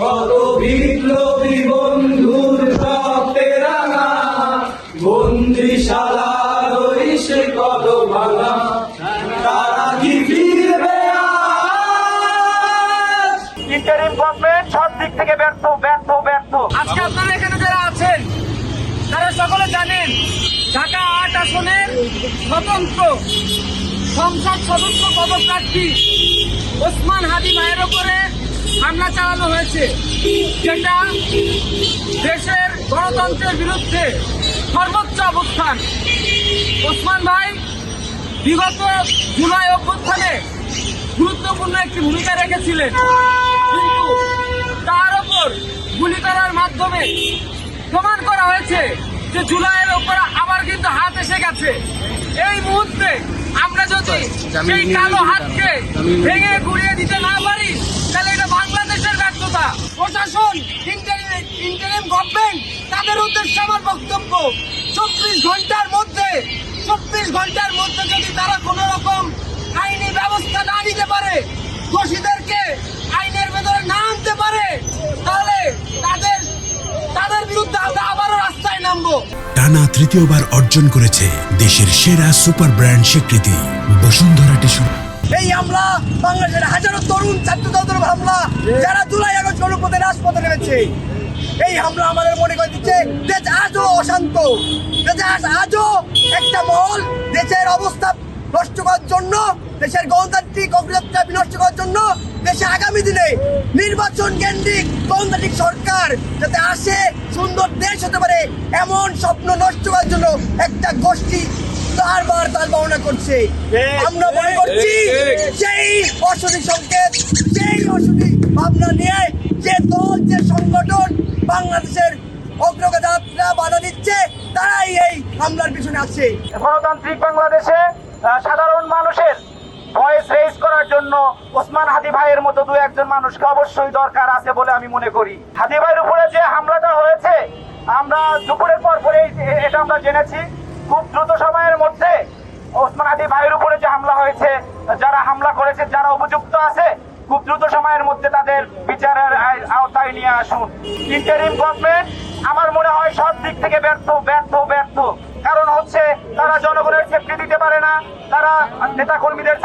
কত বিপ্লবী বন্ধুর রক্তে রাঙা। বন্দিশালার ওই সে কত ভাঙা। তারা কি ফিরবে ইন্টারিম গভর্নমেন্ট সব দিক থেকে ব্যর্থ ব্যর্থ ব্যর্থ। আজকে আপনারা এখানে যারা আছেন তারা সকলে জানেন ঢাকা আট আসনের স্বতন্ত্র সংসদ সদস্য পদপ্রার্থী ওসমান হাদি ভাইয়ের ওপরে হামলা চালানো হয়েছে। যেটা দেশের গণতন্ত্রের বিরুদ্ধে সর্বোচ্চ অবস্থান। ওসমান ভাই বিগত জুলাই অভ্যুত্থানে গুরুত্বপূর্ণ একটি ভূমিকা রেখেছিলেন। কিন্তু তার ওপর গুলি করার মাধ্যমে প্রমাণ করা হয়েছে যে জুলাইয়ের ওপর আবার কিন্তু হাত এসে গেছে। এই মুহূর্তে আমরা যদি সেই কালো হাতকে ভেঙে ঘুরিয়ে দিতে না পারি তাহলে এটা বাংলাদেশের ব্যর্থতা প্রশাসন ইন্টারিম গভর্নমেন্ট তাদের উদ্দেশ্যে আমার বক্তব্য চব্বিশ ঘণ্টার মধ্যে চব্বিশ ঘণ্টার মধ্যে যদি তারা কোন রকম আইনি ব্যবস্থা না নিতে পারে দোষীদেরকে আইনের ভেতরে না আনতে পারে তাহলে তাদের তাদের বিরুদ্ধে আমরা আবারও রাস্তায় নামবো। টানা তৃতীয়বার অর্জন করেছে দেশের সেরা সুপার ব্র্যান্ড স্বীকৃতি বসুন্ধরা টিস্যু। এই হামলা বাংলাদেশের হাজারো তরুণ ছাত্র ছাত্র হামলা যারা জুলাই আগস্ট গণপথে রাজপথে নেমেছে। এই হামলা আমাদের মনে করে দিচ্ছে দেশ আজও অশান্ত। দেশে আজ আজও একটা মহল দেশের অবস্থা নষ্ট করার জন্য দেশের গণতান্ত্রিক অগ্রযাত্রা বিনষ্ট করার জন্য দেশে আগামী দিনে নির্বাচন কেন্দ্রিক গণতান্ত্রিক সরকার যাতে আসে সুন্দর দেশ হতে পারে এমন স্বপ্ন নষ্ট করার জন্য একটা গোষ্ঠী বারবার তার বর্ণনা করছে। আমরা মনে করছি সেই অসঠিক সংকেত সেই অসঠিক ভাবনা নিয়ে যে দল যে সংগঠন বাংলাদেশের অগ্রযাত্রা বাধা দিচ্ছে, তারাই এই হামলার পিছনে আছে। গণতান্ত্রিক বাংলাদেশে সাধারণ মানুষের ভয়েস রেজ করার জন্য ওসমান হাদি ভাইয়ের মতো দু একজন মানুষকে অবশ্যই দরকার আছে বলে আমি মনে করি। হাদি ভাইয়ের উপরে যে হামলাটা হয়েছে, আমরা দুপুরের পর পরেই এটা আমরা জেনেছি। খুব দ্রুত সময়ের মধ্যে ওসমান হাদি ভাইয়ের উপরে যে হামলা হয়েছে, যারা হামলা করেছে, যারা উপযুক্ত আছে খুব দ্রুত সময়ের মধ্যে তাদের বিচারের আওতায় নিয়ে আসুন। ইন্টারিম গভর্নমেন্ট আমার মনে হয় সব দিক থেকে ব্যর্থ ব্যর্থ ব্যর্থ। কারণ হচ্ছে তারা জনগণের সেফটি দিতে পারে না, তারা নেতা কর্মীদের